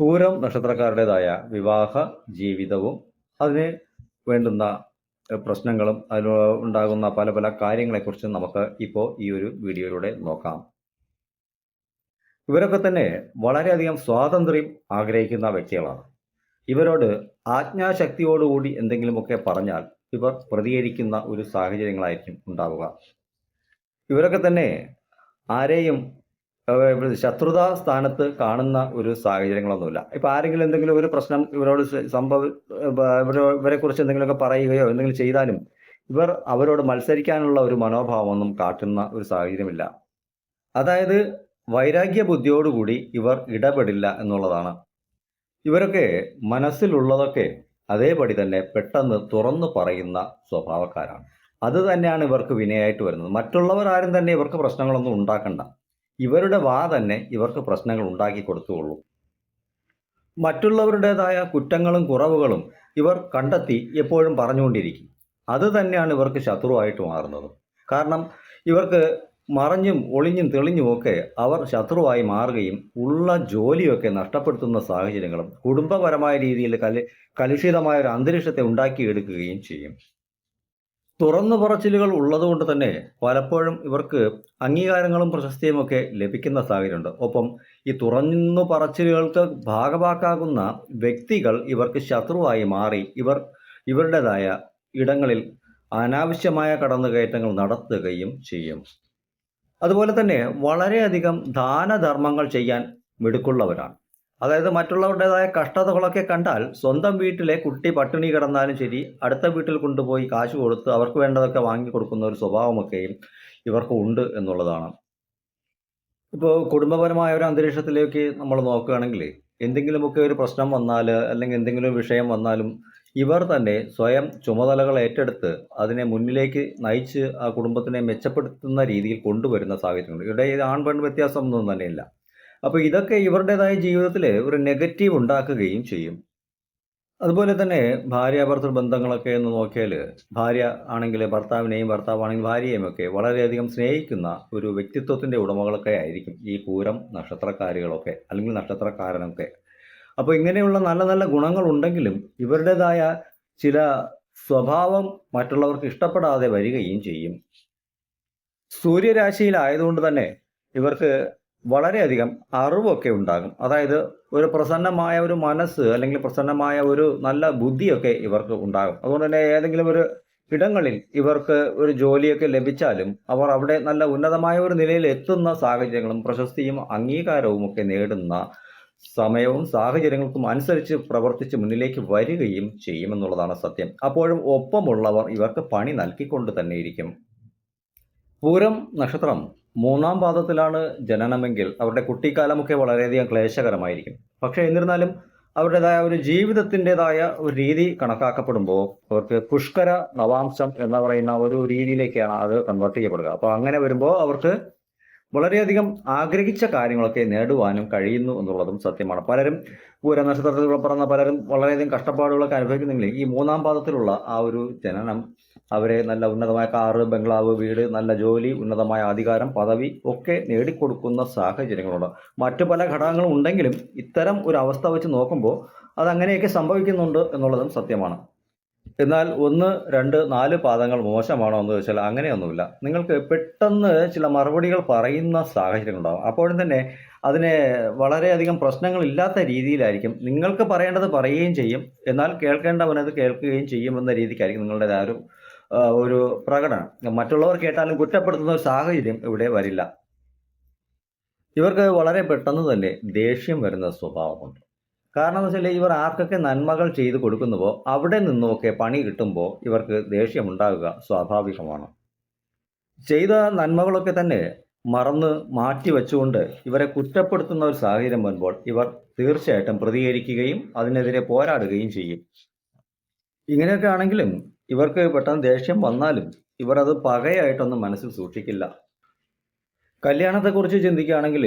പൂരം നക്ഷത്രക്കാരുടേതായ വിവാഹ ജീവിതവും അതിന് വേണ്ടുന്ന പ്രശ്നങ്ങളും അതിൽ ഉണ്ടാകുന്ന പല പല കാര്യങ്ങളെക്കുറിച്ചും നമുക്ക് ഇപ്പോൾ ഈ ഒരു വീഡിയോയിലൂടെ നോക്കാം. ഇവരൊക്കെ തന്നെ വളരെയധികം സ്വാതന്ത്ര്യം ആഗ്രഹിക്കുന്ന വ്യക്തികളാണ്. ഇവരോട് ആജ്ഞാശക്തിയോടുകൂടി എന്തെങ്കിലുമൊക്കെ പറഞ്ഞാൽ ഇവർ പ്രതികരിക്കുന്ന ഒരു സാഹചര്യങ്ങളായിരിക്കും ഉണ്ടാവുക. ഇവരൊക്കെ തന്നെ ആരെയും ശത്രുതാ സ്ഥാനത്ത് കാണുന്ന ഒരു സാഹചര്യങ്ങളൊന്നുമില്ല. ഇപ്പൊ ആരെങ്കിലും എന്തെങ്കിലും ഒരു പ്രശ്നം ഇവരോട് സംഭവ ഇവരോ കുറിച്ച് എന്തെങ്കിലുമൊക്കെ പറയുകയോ എന്തെങ്കിലും ചെയ്താലും ഇവർ അവരോട് മത്സരിക്കാനുള്ള ഒരു മനോഭാവമൊന്നും കാട്ടുന്ന ഒരു സാഹചര്യമില്ല. അതായത് വൈരാഗ്യ ബുദ്ധിയോടുകൂടി ഇവർ ഇടപെടില്ല എന്നുള്ളതാണ്. ഇവരൊക്കെ മനസ്സിലുള്ളതൊക്കെ അതേപടി തന്നെ പെട്ടെന്ന് തുറന്നു പറയുന്ന സ്വഭാവക്കാരാണ്. അത് തന്നെയാണ് ഇവർക്ക് വിനയായിട്ട് വരുന്നത്. മറ്റുള്ളവർ ആരും തന്നെ ഇവർക്ക് പ്രശ്നങ്ങളൊന്നും ഉണ്ടാക്കണ്ട. ഇവരുടെ വാ തന്നെ ഇവർക്ക് പ്രശ്നങ്ങൾ ഉണ്ടാക്കി കൊടുത്തുകൊള്ളൂ. മറ്റുള്ളവരുടേതായ കുറ്റങ്ങളും കുറവുകളും ഇവർ കണ്ടെത്തി എപ്പോഴും പറഞ്ഞുകൊണ്ടിരിക്കും. അത് തന്നെയാണ് ഇവർക്ക് ശത്രുവായിട്ട് മാറുന്നത്. കാരണം ഇവർക്ക് മറഞ്ഞും ഒളിഞ്ഞും തെളിഞ്ഞും ഒക്കെ അവർ ശത്രുവായി മാറുകയും ഉള്ള ജോലിയൊക്കെ നഷ്ടപ്പെടുത്തുന്ന സാഹചര്യങ്ങളും കുടുംബപരമായ രീതിയിൽ കലു കലുഷിതമായ ഒരു അന്തരീക്ഷത്തെ ഉണ്ടാക്കിയെടുക്കുകയും ചെയ്യും. തുറന്നു പറച്ചിലുകൾ ഉള്ളതുകൊണ്ട് തന്നെ പലപ്പോഴും ഇവർക്ക് അംഗീകാരങ്ങളും പ്രശസ്തിയും ഒക്കെ ലഭിക്കുന്ന സാഹചര്യമുണ്ട്. ഒപ്പം ഈ തുറന്നു പറച്ചിലുകൾക്ക് ഭാഗവാക്കാകുന്ന വ്യക്തികൾ ഇവർക്ക് ശത്രുവായി മാറി ഇവർ ഇവരുടേതായ ഇടങ്ങളിൽ അനാവശ്യമായ കടന്നുകയറ്റങ്ങൾ നടത്തുകയും ചെയ്യും. അതുപോലെ തന്നെ വളരെയധികം ദാനധർമ്മങ്ങൾ ചെയ്യാൻ മിടുക്കുള്ളവരാണ്. അതായത് മറ്റുള്ളവരുടേതായ കഷ്ടതകളൊക്കെ കണ്ടാൽ സ്വന്തം വീട്ടിലെ കുട്ടി പട്ടിണി കിടന്നാലും ശരി അടുത്ത വീട്ടിൽ കൊണ്ടുപോയി കാശ് കൊടുത്ത് അവർക്ക് വേണ്ടതൊക്കെ വാങ്ങി കൊടുക്കുന്ന ഒരു സ്വഭാവമൊക്കെയും ഇവർക്ക് ഉണ്ട് എന്നുള്ളതാണ്. ഇപ്പോൾ കുടുംബപരമായ ഒരു അന്തരീക്ഷത്തിലേക്ക് നമ്മൾ നോക്കുകയാണെങ്കിൽ എന്തെങ്കിലുമൊക്കെ ഒരു പ്രശ്നം വന്നാൽ അല്ലെങ്കിൽ എന്തെങ്കിലും വിഷയം വന്നാലും ഇവർ തന്നെ സ്വയം ചുമതലകൾ ഏറ്റെടുത്ത് അതിനെ മുന്നിലേക്ക് നയിച്ച് ആ കുടുംബത്തിനെ മെച്ചപ്പെടുത്തുന്ന രീതിയിൽ കൊണ്ടുവരുന്ന സാഹചര്യമുണ്ട് ഇവിടെ ഈ ആൺ പെൺ വ്യത്യാസം ഒന്നും തന്നെയില്ല. അപ്പോൾ ഇതൊക്കെ ഇവരുടേതായ ജീവിതത്തിൽ ഒരു നെഗറ്റീവ് ഉണ്ടാക്കുകയും ചെയ്യും. അതുപോലെ തന്നെ ഭാര്യ ഭർത്തൃ ബന്ധങ്ങളൊക്കെ എന്ന് നോക്കിയാൽ ഭാര്യ ആണെങ്കിൽ ഭർത്താവിനെയും ഭർത്താവാണെങ്കിൽ ഭാര്യയെയും ഒക്കെ വളരെയധികം സ്നേഹിക്കുന്ന ഒരു വ്യക്തിത്വത്തിന്റെ ഉടമകളൊക്കെ ആയിരിക്കും ഈ പൂരം നക്ഷത്രക്കാരികളൊക്കെ അല്ലെങ്കിൽ നക്ഷത്രക്കാരനൊക്കെ. അപ്പോൾ ഇങ്ങനെയുള്ള നല്ല നല്ല ഗുണങ്ങളുണ്ടെങ്കിലും ഇവരുടേതായ ചില സ്വഭാവം മറ്റുള്ളവർക്ക് ഇഷ്ടപ്പെടാതെ വരികയും ചെയ്യും. സൂര്യരാശിയിലായതുകൊണ്ട് തന്നെ ഇവർക്ക് വളരെയധികം അറിവൊക്കെ ഉണ്ടാകും. അതായത് ഒരു പ്രസന്നമായ ഒരു മനസ്സ് അല്ലെങ്കിൽ പ്രസന്നമായ ഒരു നല്ല ബുദ്ധിയൊക്കെ ഇവർക്ക് ഉണ്ടാകും. അതുകൊണ്ട് തന്നെ ഏതെങ്കിലും ഒരു ഇടങ്ങളിൽ ഇവർക്ക് ഒരു ജോലിയൊക്കെ ലഭിച്ചാലും അവർ അവിടെ നല്ല ഉന്നതമായ ഒരു നിലയിൽ എത്തുന്ന സാഹചര്യങ്ങളും പ്രശസ്തിയും അംഗീകാരവും ഒക്കെ നേടുന്ന സമയവും സാഹചര്യങ്ങൾക്കും അനുസരിച്ച് പ്രവർത്തിച്ച് മുന്നിലേക്ക് വരികയും ചെയ്യുമെന്നുള്ളതാണ് സത്യം. അപ്പോഴും ഒപ്പമുള്ളവർ ഇവർക്ക് പണി നൽകിക്കൊണ്ട് തന്നെയിരിക്കും പൂരം നക്ഷത്രം മൂന്നാം പാദത്തിലാണ് ജനനമെങ്കിൽ അവരുടെ കുട്ടിക്കാലമൊക്കെ വളരെയധികം ക്ലേശകരമായിരിക്കും. പക്ഷേ എന്നിരുന്നാലും അവരുടേതായ ഒരു ജീവിതത്തിന്റെതായ ഒരു രീതി കണക്കാക്കപ്പെടുമ്പോൾ അവർക്ക് പുഷ്കര നവാംശം എന്ന് പറയുന്ന ഒരു രീതിയിലേക്കാണ് അത് കൺവേർട്ട് ചെയ്യപ്പെടുക. അപ്പോൾ അങ്ങനെ വരുമ്പോൾ അവർക്ക് വളരെയധികം ആഗ്രഹിച്ച കാര്യങ്ങളൊക്കെ നേടുവാനും കഴിയുന്നു എന്നുള്ളതും സത്യമാണ്. പലരും പൂര നക്ഷത്രത്തിൽ പറഞ്ഞ പലരും വളരെയധികം കഷ്ടപ്പാടുകളൊക്കെ അനുഭവിക്കുന്നെങ്കിൽ ഈ മൂന്നാം പാദത്തിലുള്ള ആ ഒരു ജനനം അവരെ നല്ല ഉന്നതമായ കാറ് ബംഗ്ലാവ് വീട് നല്ല ജോലി ഉന്നതമായ അധികാരം പദവി ഒക്കെ നേടിക്കൊടുക്കുന്ന സാഹചര്യങ്ങളുണ്ട്. മറ്റു പല ഘടകങ്ങളും ഉണ്ടെങ്കിലും ഇത്തരം ഒരു അവസ്ഥ വെച്ച് നോക്കുമ്പോൾ അതങ്ങനെയൊക്കെ സംഭവിക്കുന്നുണ്ട് എന്നുള്ളതും സത്യമാണ്. എന്നാൽ ഒന്ന് രണ്ട് നാല് പാദങ്ങൾ മോശമാണോ എന്ന് ചോദിച്ചാൽ അങ്ങനെയൊന്നുമില്ല. നിങ്ങൾക്ക് പെട്ടെന്ന് ചില മറുപടികൾ പറയുന്ന സാഹചര്യങ്ങളുണ്ടാകും അപ്പോഴും തന്നെ അതിനെ വളരെയധികം പ്രശ്നങ്ങളില്ലാത്ത രീതിയിലായിരിക്കും നിങ്ങൾക്ക് പറയേണ്ടത് പറയുകയും ചെയ്യും. എന്നാൽ കേൾക്കേണ്ടവനത് കേൾക്കുകയും ചെയ്യുമെന്ന രീതിക്കായിരിക്കും നിങ്ങളുടെ ആ, ഒരു പ്രകടനം. മറ്റുള്ളവർ കേട്ടാലും കുറ്റപ്പെടുത്തുന്ന ഒരു സാഹചര്യം ഇവിടെ വരില്ല. ഇവർക്ക് വളരെ പെട്ടെന്ന് തന്നെ ദേഷ്യം വരുന്ന സ്വഭാവമുണ്ട് കാരണം എന്ന് വെച്ചാൽ ഇവർ ആർക്കൊക്കെ നന്മകൾ ചെയ്തു കൊടുക്കുന്നുവോ അവിടെ നിന്നുമൊക്കെ പണി കിട്ടുമ്പോൾ ഇവർക്ക് ദേഷ്യമുണ്ടാകുക സ്വാഭാവികമാണ്. ചെയ്ത നന്മകളൊക്കെ തന്നെ മറന്ന് മാറ്റി വെച്ചുകൊണ്ട് ഇവരെ കുറ്റപ്പെടുത്തുന്ന ഒരു സാഹചര്യം വരുമ്പോൾ ഇവർ തീർച്ചയായിട്ടും പ്രതികരിക്കുകയും അതിനെതിരെ പോരാടുകയും ചെയ്യും. ഇങ്ങനെയൊക്കെ ആണെങ്കിലും ഇവർക്ക് പെട്ടെന്ന് ദേഷ്യം വന്നാലും ഇവർ അത് പകയായിട്ടൊന്നും മനസ്സിൽ സൂക്ഷിക്കില്ല. കല്യാണത്തെക്കുറിച്ച് ചിന്തിക്കുകയാണെങ്കിൽ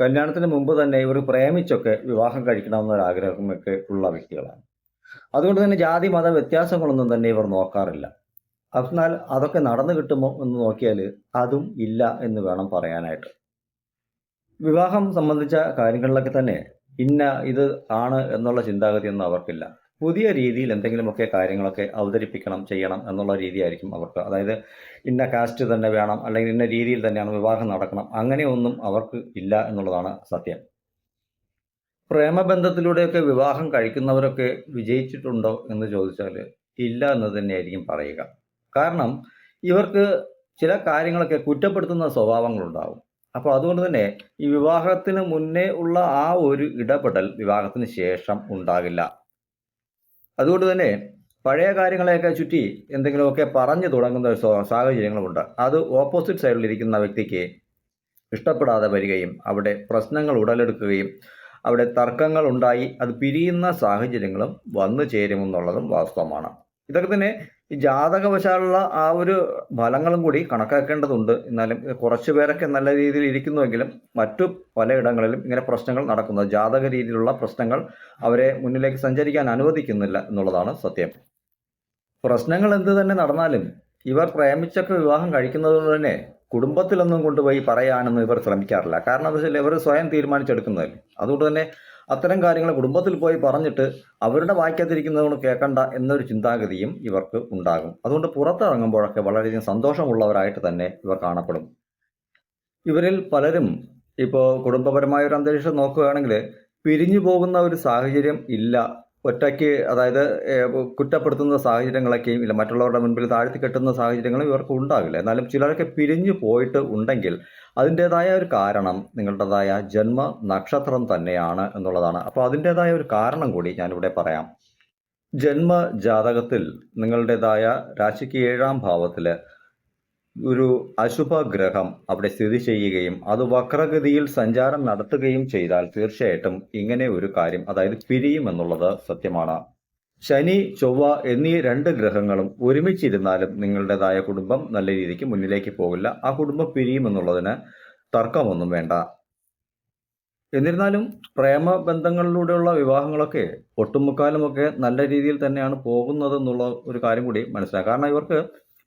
കല്യാണത്തിന് മുമ്പ് തന്നെ ഇവർ പ്രേമിച്ചൊക്കെ വിവാഹം കഴിക്കണമെന്നൊരാഗ്രഹമൊക്കെ ഉള്ള വ്യക്തികളാണ്. അതുകൊണ്ട് തന്നെ ജാതി മത വ്യത്യാസങ്ങളൊന്നും തന്നെ ഇവർ നോക്കാറില്ല. എന്നാൽ അതൊക്കെ നടന്നു കിട്ടുമോ എന്ന് നോക്കിയാൽ അതും ഇല്ല എന്ന് വേണം പറയാനായിട്ട്. വിവാഹം സംബന്ധിച്ച കാര്യങ്ങളിലൊക്കെ തന്നെ ഇന്ന ഇത് ആണ് എന്നുള്ള ചിന്താഗതിയൊന്നും അവർക്കില്ല. പുതിയ രീതിയിൽ എന്തെങ്കിലുമൊക്കെ കാര്യങ്ങളൊക്കെ അവതരിപ്പിക്കണം ചെയ്യണം എന്നുള്ള രീതിയായിരിക്കും അവർക്ക്. അതായത് ഇന്ന കാസ്റ്റ് തന്നെ വേണം അല്ലെങ്കിൽ ഇന്ന രീതിയിൽ തന്നെയാണ് വിവാഹം നടക്കണം അങ്ങനെയൊന്നും അവർക്ക് ഇല്ല എന്നുള്ളതാണ് സത്യം. പ്രേമബന്ധത്തിലൂടെയൊക്കെ വിവാഹം കഴിക്കുന്നവരൊക്കെ വിജയിച്ചിട്ടുണ്ടോ എന്ന് ചോദിച്ചാൽ ഇല്ല എന്ന് തന്നെയായിരിക്കും പറയുക. കാരണം ഇവർക്ക് ചില കാര്യങ്ങളൊക്കെ കുറ്റപ്പെടുത്തുന്ന സ്വഭാവങ്ങളുണ്ടാവും. അപ്പോൾ അതുകൊണ്ട് തന്നെ ഈ വിവാഹത്തിന് മുന്നേ ഉള്ള ആ ഒരു ഇടപെടൽ വിവാഹത്തിന് ശേഷം ഉണ്ടാകില്ല. അതുകൊണ്ട് തന്നെ പഴയ കാര്യങ്ങളെയൊക്കെ ചുറ്റി എന്തെങ്കിലുമൊക്കെ പറഞ്ഞു തുടങ്ങുന്ന ഒരു സാഹചര്യങ്ങളുമുണ്ട്. അത് ഓപ്പോസിറ്റ് സൈഡിലിരിക്കുന്ന വ്യക്തിക്ക് ഇഷ്ടപ്പെടാതെ വരികയും അവിടെ പ്രശ്നങ്ങൾ ഉടലെടുക്കുകയും അവിടെ തർക്കങ്ങൾ ഉണ്ടായി അത് പിരിയുന്ന സാഹചര്യങ്ങളും വന്നു ചേരുമെന്നുള്ളതും വാസ്തവമാണ്. ഇതൊക്കെ തന്നെ ജാതകവശാലുള്ള ആ ഒരു ഫലങ്ങളും കൂടി കണക്കാക്കേണ്ടതുണ്ട്. എന്നാലും കുറച്ച് പേരൊക്കെ നല്ല രീതിയിൽ ഇരിക്കുന്നുവെങ്കിലും മറ്റു പലയിടങ്ങളിലും ഇങ്ങനെ പ്രശ്നങ്ങൾ നടക്കുന്നത് ജാതക രീതിയിലുള്ള പ്രശ്നങ്ങൾ അവരെ മുന്നിലേക്ക് സഞ്ചരിക്കാൻ അനുവദിക്കുന്നില്ല എന്നുള്ളതാണ് സത്യം. പ്രശ്നങ്ങൾ എന്ത് തന്നെ നടന്നാലും ഇവർ പ്രേമിച്ചൊക്കെ വിവാഹം കഴിക്കുന്നത് കൊണ്ട് തന്നെ കുടുംബത്തിലൊന്നും കൊണ്ടുപോയി പറയാനൊന്നും ഇവർ ശ്രമിക്കാറില്ല. കാരണം എന്താ വെച്ചാൽ ഇവർ സ്വയം തീരുമാനിച്ചെടുക്കുന്നതല്ലേ. അതുകൊണ്ട് തന്നെ അത്തരം കാര്യങ്ങൾ കുടുംബത്തിൽ പോയി പറഞ്ഞിട്ട് അവരുടെ വായിക്കാതിരിക്കുന്നതുകൊണ്ട് കേൾക്കണ്ട എന്നൊരു ചിന്താഗതിയും ഇവർക്ക് ഉണ്ടാകും. അതുകൊണ്ട് പുറത്തിറങ്ങുമ്പോഴൊക്കെ വളരെയധികം സന്തോഷമുള്ളവരായിട്ട് തന്നെ ഇവർ കാണപ്പെടും. ഇവരിൽ പലരും ഇപ്പോൾ കുടുംബപരമായ ഒരു അന്തരീക്ഷം നോക്കുകയാണെങ്കിൽ പിരിഞ്ഞു പോകുന്ന ഒരു സാഹചര്യം ഇല്ല. ഒറ്റയ്ക്ക് അതായത് കുറ്റപ്പെടുത്തുന്ന സാഹചര്യങ്ങളൊക്കെയും ഇല്ല. മറ്റുള്ളവരുടെ മുൻപിൽ താഴ്ത്തി കെട്ടുന്ന സാഹചര്യങ്ങളും ഇവർക്ക് ഉണ്ടാകില്ല. എന്നാലും ചിലരൊക്കെ പിരിഞ്ഞു പോയിട്ട് ഉണ്ടെങ്കിൽ അതിന്റെതായ ഒരു കാരണം നിങ്ങളുടേതായ ജന്മ നക്ഷത്രം തന്നെയാണ് എന്നുള്ളതാണ്. അപ്പോൾ അതിന്റെതായ ഒരു കാരണം കൂടി ഞാനിവിടെ പറയാം. ജന്മ ജാതകത്തിൽ നിങ്ങളുടേതായ രാശിക്ക് ഏഴാം ഭാവത്തിൽ ഒരു അശുഭ ഗ്രഹം അവിടെ സ്ഥിതി ചെയ്യുകയും അത് വക്രഗതിയിൽ സഞ്ചാരം നടത്തുകയും ചെയ്താൽ തീർച്ചയായിട്ടും ഇങ്ങനെ ഒരു കാര്യം അതായത് പിരിയും എന്നുള്ളത് സത്യമാണ്. ശനി ചൊവ്വ എന്നീ രണ്ട് ഗ്രഹങ്ങളും ഒരുമിച്ചിരുന്നാലും നിങ്ങളുടേതായ കുടുംബം നല്ല രീതിക്ക് മുന്നിലേക്ക് പോകില്ല. ആ കുടുംബം പിരിയുമെന്നുള്ളതിന് തർക്കമൊന്നും വേണ്ട. എന്നിരുന്നാലും പ്രേമ ബന്ധങ്ങളിലൂടെയുള്ള വിവാഹങ്ങളൊക്കെ ഒട്ടുമുക്കാലുമൊക്കെ നല്ല രീതിയിൽ തന്നെയാണ് പോകുന്നത് എന്നുള്ള ഒരു കാര്യം കൂടി മനസ്സിലാക്കാം. കാരണം ഇവർക്ക്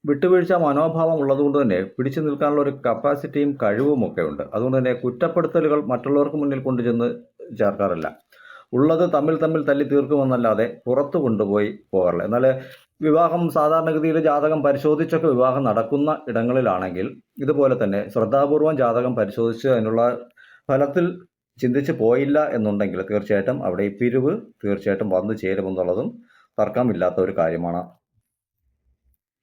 വിട്ടുവീഴ്ച മനോഭാവം ഉള്ളതുകൊണ്ട് തന്നെ പിടിച്ചു നിൽക്കാനുള്ള ഒരു കപ്പാസിറ്റിയും കഴിവുമൊക്കെ ഉണ്ട്. അതുകൊണ്ട് തന്നെ കുറ്റപ്പെടുത്തലുകൾ മറ്റുള്ളവർക്ക് മുന്നിൽ കൊണ്ടുചെന്ന് ചേർക്കാറില്ല. ഉള്ളത് തമ്മിൽ തമ്മിൽ തല്ലി തീർക്കുമെന്നല്ലാതെ പുറത്തു കൊണ്ടുപോയി പോകാറില്ല. എന്നാൽ വിവാഹം സാധാരണഗതിയിൽ ജാതകം പരിശോധിച്ചൊക്കെ വിവാഹം നടക്കുന്ന ഇടങ്ങളിലാണെങ്കിൽ ഇതുപോലെ തന്നെ ശ്രദ്ധാപൂർവം ജാതകം പരിശോധിച്ച് അതിനുള്ള ഫലത്തിൽ ചിന്തിച്ച് പോയില്ല എന്നുണ്ടെങ്കിൽ തീർച്ചയായിട്ടും അവിടെ ഈ പിരിവ് തീർച്ചയായിട്ടും വന്നു ചേരുമെന്നുള്ളതും തർക്കമില്ലാത്ത ഒരു കാര്യമാണ്.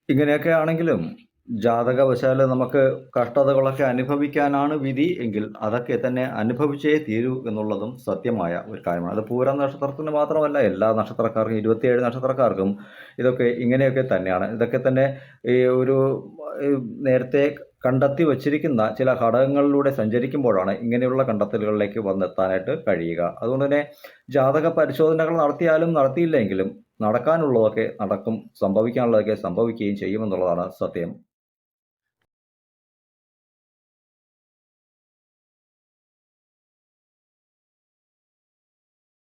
ഇങ്ങനെയൊക്കെ ആണെങ്കിലും ജാതകവശാൽ നമുക്ക് കഷ്ടതകളൊക്കെ അനുഭവിക്കാനാണ് വിധി എങ്കിൽ അതൊക്കെ തന്നെ അനുഭവിച്ചേ തീരൂ എന്നുള്ളതും സത്യമായ ഒരു കാര്യമാണ്. അത് പൂരം നക്ഷത്രത്തിന് മാത്രമല്ല എല്ലാ നക്ഷത്രക്കാർക്കും ഇരുപത്തിയേഴ് നക്ഷത്രക്കാർക്കും ഇതൊക്കെ ഇങ്ങനെയൊക്കെ തന്നെയാണ്. ഇതൊക്കെ തന്നെ ഈ ഒരു നേരത്തെ കണ്ടെത്തി വച്ചിരിക്കുന്ന ചില ഘടകങ്ങളിലൂടെ സഞ്ചരിക്കുമ്പോഴാണ് ഇങ്ങനെയുള്ള കണ്ടെത്തലുകളിലേക്ക് വന്നെത്താനായിട്ട് കഴിയുക. അതുകൊണ്ട് തന്നെ ജാതക പരിശോധനകൾ നടത്തിയാലും നടത്തിയില്ലെങ്കിലും നടക്കാനുള്ളതൊക്കെ നടക്കും സംഭവിക്കാനുള്ളതൊക്കെ സംഭവിക്കുകയും ചെയ്യുമെന്നുള്ളതാണ് സത്യം.